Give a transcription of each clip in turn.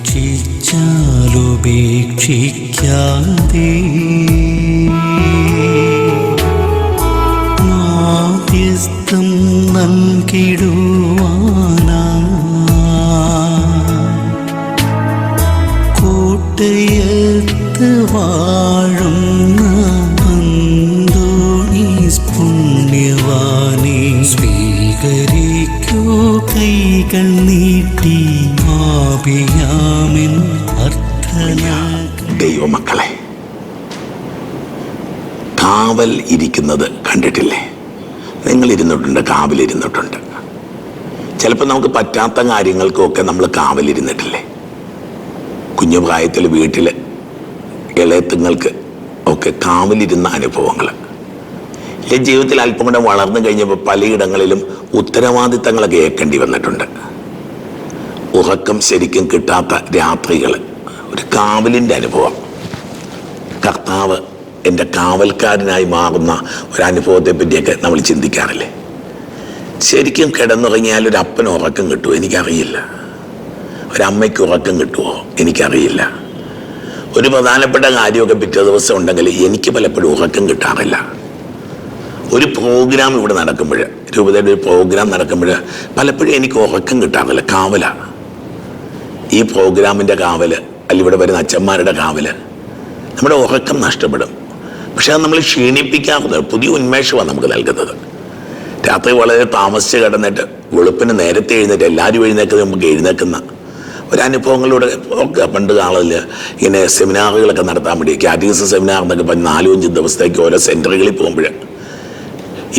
ഉപേക്ഷിച്ചാലുപേക്ഷിക്കാതെ മാധ്യസ്ഥം നൽകിടുവാനാ. കോട്ടയത്ത് വാഴുന്ന പുണ്യവാനെ സ്വീകരിക്കൂ കൈകൾ നീട്ടി ദൈവമക്കളെ കാവൽ ഇരിക്കുന്നത് കണ്ടിട്ടില്ലേ? നിങ്ങൾ ഇരുന്നിട്ടുണ്ട് കാവൽ ഇരുന്നിട്ടുണ്ട് ചിലപ്പോൾ നമുക്ക് പറ്റാത്ത കാര്യങ്ങൾക്കൊക്കെ നമ്മൾ കാവലിരുന്നിട്ടില്ലേ? കുഞ്ഞു പ്രായത്തിൽ വീട്ടിൽ ഇളയത്തുങ്ങൾക്ക് ഒക്കെ കാവലിരുന്ന അനുഭവങ്ങൾ. എന്റെ ജീവിതത്തിൽ അല്പം കൂടെ വളർന്നു കഴിഞ്ഞപ്പോൾ പലയിടങ്ങളിലും ഉത്തരവാദിത്തങ്ങളൊക്കെ ഏൽക്കേണ്ടി വന്നിട്ടുണ്ട്. ഉറക്കം ശരിക്കും കിട്ടാത്ത രാത്രികൾ ഒരു കാവലിന്റെ അനുഭവം. കർത്താവ് എന്റെ കാവൽക്കാരനായി മാറുന്ന ഒരു അനുഭവത്തെ പറ്റിയൊക്കെ നമ്മൾ ചിന്തിക്കാറില്ലേ? ശരിക്കും കിടന്നുറങ്ങിയാൽ ഒരു അപ്പന് ഉറക്കം കിട്ടുമോ എനിക്കറിയില്ല. ഒരമ്മയ്ക്ക് ഉറക്കം കിട്ടുമോ എനിക്കറിയില്ല. ഒരു പ്രധാനപ്പെട്ട കാര്യമൊക്കെ പിറ്റേ ദിവസം ഉണ്ടെങ്കിൽ എനിക്ക് പലപ്പോഴും ഉറക്കം കിട്ടാറില്ല. ഒരു പ്രോഗ്രാം ഇവിടെ നടക്കുമ്പോൾ രൂപതയുടെ ഒരു പ്രോഗ്രാം നടക്കുമ്പോൾ പലപ്പോഴും എനിക്ക് ഉറക്കം കിട്ടാറില്ല. കാവലാണ് ഈ പ്രോഗ്രാമിന്റെ കാവൽ അല്ലെങ്കിൽ ഇവിടെ വരുന്ന അച്ഛന്മാരുടെ കാവൽ നമ്മുടെ ഉറക്കം നഷ്ടപ്പെടും. പക്ഷെ അത് നമ്മൾ ക്ഷീണിപ്പിക്കാറുണ്ട് പുതിയ ഉന്മേഷമാണ് നമുക്ക് നൽകുന്നത്. രാത്രി വളരെ താമസിച്ച് കിടന്നിട്ട് വെളുപ്പിന് നേരത്തെ എഴുന്നേറ്റ് എല്ലാവരും എഴുന്നേക്കുന്നത് നമുക്ക് എഴുന്നേക്കുന്ന ഒരനുഭവങ്ങളിലൂടെ ഒക്കെ പണ്ട് കാലത്തിൽ ഇങ്ങനെ സെമിനാറുകളൊക്കെ നടത്താൻ വേണ്ടി കാറ്റഗറിസ് സെമിനാർ എന്നൊക്കെ പറഞ്ഞ് നാലും അഞ്ചും ദിവസത്തേക്ക് ഓരോ സെന്ററുകളിൽ പോകുമ്പോൾ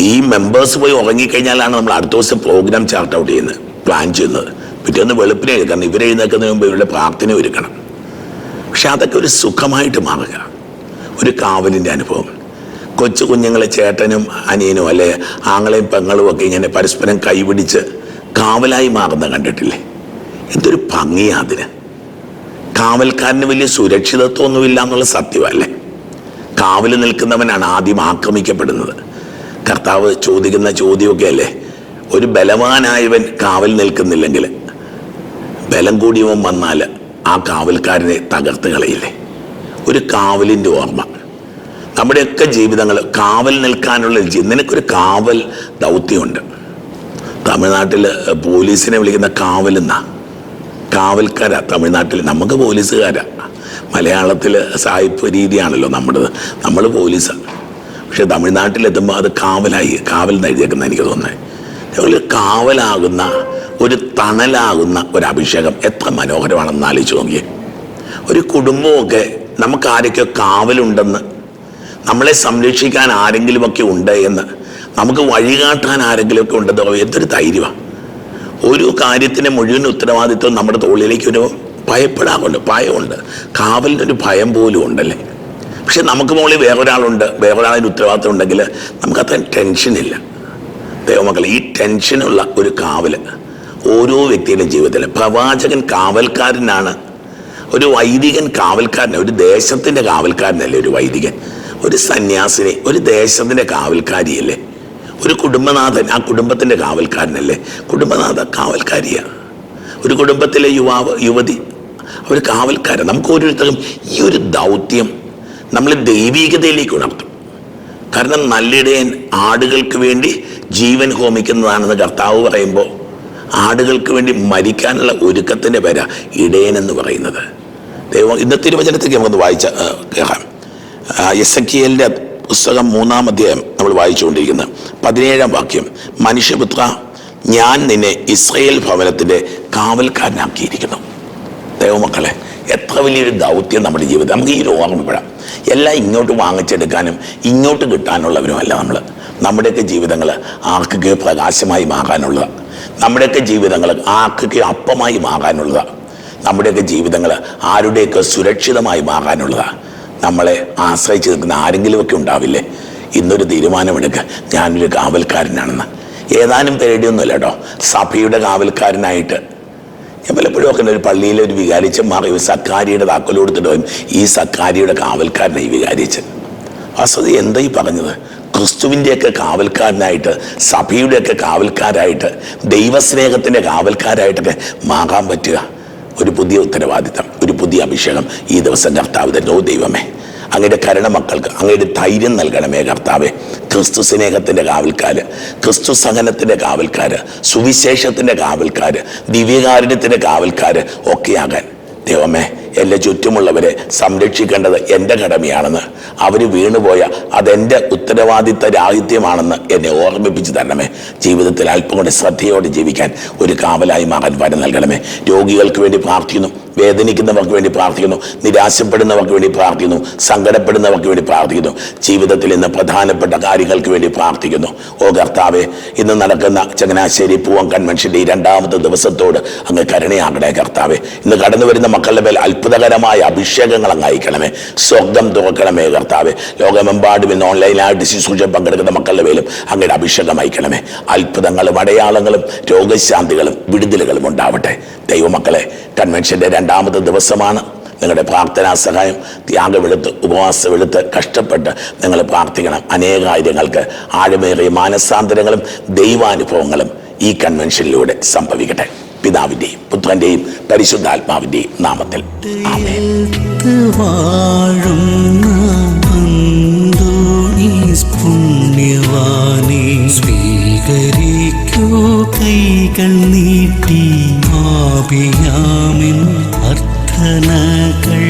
ഈ മെമ്പേഴ്സ് പോയി ഉറങ്ങിക്കഴിഞ്ഞാലാണ് നമ്മൾ അടുത്ത ദിവസം പ്രോഗ്രാം ചാർട്ട് ഔട്ട് ചെയ്യുന്നത് പ്ലാൻ ചെയ്യുന്നത്. പിറ്റേന്ന് വെളുപ്പിനെ എഴുതണം ഇവരെ എഴുന്നേക്കുന്നതിന് മുമ്പ് ഇവരുടെ പ്രാർത്ഥന ഒരുക്കണം. പക്ഷെ അതൊക്കെ ഒരു സുഖമായിട്ട് മാറുക ഒരു കാവലിന്റെ അനുഭവം. കൊച്ചു കുഞ്ഞുങ്ങളെ ചേട്ടനും അനിയനും അല്ലെ ആങ്ങളെയും പെങ്ങളും ഒക്കെ ഇങ്ങനെ പരസ്പരം കൈപിടിച്ച് കാവലായി മാറുന്ന കണ്ടിട്ടില്ലേ? എന്തൊരു ഭംഗിയാ അതിന്. കാവൽക്കാരന് വലിയ സുരക്ഷിതത്വമൊന്നുമില്ല എന്നുള്ള സത്യമല്ലേ? കാവൽ നിൽക്കുന്നവനാണ് ആദ്യം ആക്രമിക്കപ്പെടുന്നത്. കർത്താവ് ചോദിക്കുന്ന ചോദ്യമൊക്കെ അല്ലേ? ഒരു ബലവാനായവൻ കാവൽ നിൽക്കുന്നില്ലെങ്കിൽ ബലം കൂടിയവൻ വന്നാൽ ആ കാവൽക്കാരനെ തകർത്ത് കളയില്ലേ? ഒരു കാവലിന്റെ ഓർമ്മ. നമ്മുടെയൊക്കെ ജീവിതങ്ങൾ കാവൽ നിൽക്കാനുള്ള നിനക്കൊരു കാവൽ ദൗത്യമുണ്ട്. തമിഴ്നാട്ടിൽ പോലീസിനെ വിളിക്കുന്ന കാവലെന്നാ കാവൽക്കാരാ തമിഴ്നാട്ടിൽ. നമുക്ക് പോലീസുകാരാ. മലയാളത്തിൽ സായിപ്പ് രീതിയാണല്ലോ നമ്മുടേത്. നമ്മൾ പോലീസാണ് പക്ഷെ തമിഴ്നാട്ടിലെത്തുമ്പോൾ അത് കാവലായി കാവൽ എഴുതിയേക്കുന്ന എനിക്ക് തോന്നുന്നത്. കാവലാകുന്ന ഒരു തണലാകുന്ന ഒരു അഭിഷേകം എത്ര മനോഹരമാണെന്ന് ആലോചിച്ച് നോക്കിയേ. ഒരു കുടുംബമൊക്കെ നമുക്ക് ആരൊക്കെ കാവലുണ്ടെന്ന് നമ്മളെ സംരക്ഷിക്കാൻ ആരെങ്കിലുമൊക്കെ ഉണ്ട് എന്ന് നമുക്ക് വഴികാട്ടാൻ ആരെങ്കിലുമൊക്കെ ഉണ്ടെന്ന് എന്തൊരു ധൈര്യമാണ് ഒരു കാര്യത്തിന് മുഴുവൻ ഉത്തരവാദിത്വം നമ്മുടെ തോളിലേക്ക് ഒരു ഭയപ്പെടാറുണ്ട് ഭയമുണ്ട്. കാവലിനൊരു ഭയം പോലും ഉണ്ടല്ലേ. പക്ഷെ നമുക്ക് മുകളിൽ വേറൊരാളുണ്ട് വേറൊരാളിന് ഉത്തരവാദിത്വം ഉണ്ടെങ്കിൽ നമുക്കത്ര ടെൻഷനില്ല. ദൈവമക്കളെ ഈ ടെൻഷനുള്ള ഒരു കാവൽ ഓരോ വ്യക്തിയുടെ ജീവിതത്തിൽ പ്രവാചകൻ കാവൽക്കാരനാണ്. ഒരു വൈദികൻ കാവൽക്കാരനെ ഒരു ദേശത്തിന്റെ കാവൽക്കാരനല്ലേ ഒരു വൈദികൻ. ഒരു സന്യാസിനി ഒരു ദേശത്തിന്റെ കാവൽക്കാരിയല്ലേ? ഒരു കുടുംബനാഥൻ ആ കുടുംബത്തിന്റെ കാവൽക്കാരനല്ലേ? കുടുംബനാഥ കാവൽക്കാരിയാണ് ഒരു കുടുംബത്തിലെ യുവാവ് യുവതി അവർ കാവൽക്കാരൻ നമുക്ക് ഓരോരുത്തരും ഈ ഒരു ദൗത്യം നമ്മൾ ദൈവീകതയിലേക്ക് ഉണർത്തും. കാരണം നല്ലിടയൻ ആടുകൾക്ക് വേണ്ടി ജീവൻ ഹോമിക്കുന്നതാണെന്ന് കർത്താവ് പറയുമ്പോൾ ആടുകൾക്ക് വേണ്ടി മരിക്കാനുള്ള ഒരുക്കത്തിന്റെ പേരാ ഇടയൻ എന്ന് പറയുന്നത്. ദൈവം ഇന്നത്തെ തിരുവചനത്തേക്ക് നമുക്കൊന്ന് വായിച്ച കേൾക്കാം. എസ് എ പുസ്തകം മൂന്നാം അധ്യായം നമ്മൾ വായിച്ചുകൊണ്ടിരിക്കുന്നത് പതിനേഴാം വാക്യം. മനുഷ്യപുത്ര ഞാൻ നിന്നെ ഇസ്രയേൽ ഭവനത്തിന്റെ കാവൽക്കാരനാക്കിയിരിക്കുന്നു. ദൈവമക്കളെ എത്ര വലിയൊരു ദൗത്യം നമ്മുടെ ജീവിതം നമുക്ക് ഈ ഓർമ്മപ്പെടാം എല്ലാം ഇങ്ങോട്ട് വാങ്ങിച്ചെടുക്കാനും ഇങ്ങോട്ട് കിട്ടാനുള്ളവരുമല്ല നമ്മൾ നമ്മുടെയൊക്കെ ജീവിതങ്ങൾ ആർക്കൊക്കെ പ്രകാശമായി മാറാനുള്ളതാണ് നമ്മുടെയൊക്കെ ജീവിതങ്ങൾ ആക്കൊക്കെ അപ്പമായി മാറാനുള്ളതാണ് നമ്മുടെയൊക്കെ ജീവിതങ്ങൾ ആരുടെയൊക്കെ സുരക്ഷിതമായി മാറാനുള്ളതാണ് നമ്മളെ ആശ്രയിച്ച് നിൽക്കുന്ന ആരെങ്കിലുമൊക്കെ ഉണ്ടാവില്ലേ? ഇന്നൊരു തീരുമാനമെടുക്കുക ഞാനൊരു കാവൽക്കാരനാണെന്ന്. ഏതാനും പേടിയൊന്നുമില്ല കേട്ടോ. സഭയുടെ കാവൽക്കാരനായിട്ട്. ഞാൻ പലപ്പോഴും ഒക്കെ ഒരു പള്ളിയിൽ ഒരു വികാരിച്ചൻ മാറി ഒരു സക്കാരിയുടെ താക്കോൽ കൊടുത്തിട്ട് പറയും ഈ സക്കാരിയുടെ കാവൽക്കാരനായി വികാരിച്ചൻ വസതി എന്തായി പറഞ്ഞത്? ക്രിസ്തുവിന്റെയൊക്കെ കാവൽക്കാരനായിട്ട് സഭയുടെയൊക്കെ കാവൽക്കാരായിട്ട് ദൈവസ്നേഹത്തിന്റെ കാവൽക്കാരായിട്ടൊക്കെ മാകാൻ പറ്റുക. ഒരു പുതിയ ഉത്തരവാദിത്തം ഒരു പുതിയ അഭിഷേകം ഈ ദിവസം കർത്താവ് തന്നോ ദൈവമേ അങ്ങയുടെ കരുണ മക്കൾക്ക് അങ്ങയുടെ ധൈര്യം നൽകണമേ കർത്താവെ. ക്രിസ്തു സ്നേഹത്തിന്റെ കാവൽക്കാർ ക്രിസ്തു സഹനത്തിന്റെ കാവൽക്കാർ സുവിശേഷത്തിന്റെ കാവൽക്കാർ ദിവ്യകാരുണ്യത്തിന്റെ കാവൽക്കാർ ഒക്കെയാകാൻ ദൈവമേ എന്റെ ചുറ്റുമുള്ളവരെ സംരക്ഷിക്കേണ്ടത് എന്റെ കടമയാണെന്ന്. അവർ വീണുപോയ അതെന്റെ ഉത്തരവാദിത്ത രാഹിത്യമാണെന്ന് എന്നെ ഓർമ്മിപ്പിച്ച് തരണമേ. ജീവിതത്തിൽ അല്പം കൂടി ശ്രദ്ധയോടെ ജീവിക്കാൻ ഒരു കാവലായി മാറാൻ വരം നൽകണമേ. രോഗികൾക്ക് വേണ്ടി പ്രാർത്ഥിക്കുന്നു വേദനിക്കുന്നവർക്ക് വേണ്ടി പ്രാർത്ഥിക്കുന്നു നിരാശപ്പെടുന്നവർക്ക് വേണ്ടി പ്രാർത്ഥിക്കുന്നു സങ്കടപ്പെടുന്നവർക്ക് വേണ്ടി പ്രാർത്ഥിക്കുന്നു ജീവിതത്തിൽ ഇന്ന് പ്രധാനപ്പെട്ട കാര്യങ്ങൾക്ക് വേണ്ടി പ്രാർത്ഥിക്കുന്നു. ഓ കർത്താവെ ഇന്ന് നടക്കുന്ന ചങ്ങനാശ്ശേരി പൂവം കൺവെൻഷന്റെ ഈ രണ്ടാമത്തെ ദിവസത്തോട് അങ്ങ് കരുണയാകണേ കർത്താവെ. ഇന്ന് കടന്നു വരുന്ന മക്കളുടെ മേൽ അത്ഭുതകരമായ അഭിഷേകങ്ങൾ അങ്ങ് അയക്കണമേ. സ്വർഗം തുറക്കണമേ കർത്താവ്. ലോകമെമ്പാടും ഇന്ന് ഓൺലൈനായിട്ട് ശുശ്രൂഷ പങ്കെടുക്കുന്ന മക്കളുടെ പേരും അങ്ങയുടെ അഭിഷേകം അയക്കണമേ. അത്ഭുതങ്ങളും അടയാളങ്ങളും രോഗശാന്തികളും വിടുതലുകളും ഉണ്ടാവട്ടെ. ദൈവമക്കളെ കൺവെൻഷന്റെ രണ്ടാമത്തെ ദിവസമാണ്. നിങ്ങളുടെ പ്രാർത്ഥനാ സഹായം ത്യാഗമെടുത്ത് ഉപവാസമെടുത്ത് കഷ്ടപ്പെട്ട് നിങ്ങൾ പ്രാർത്ഥിക്കണം. അനേകായിരങ്ങൾക്ക് ആഴമേറിയ മാനസാന്തരങ്ങളും ദൈവാനുഭവങ്ങളും ഈ കൺവെൻഷനിലൂടെ സംഭവിക്കട്ടെ. പിതാവിന്റെയും പുത്രന്റെയും പരിശുദ്ധാത്മാവിന്റെയും നാമത്തിൽ. സ്വീകരിക്കൂ കൈകൾ നീട്ടി അർത്ഥനകൾ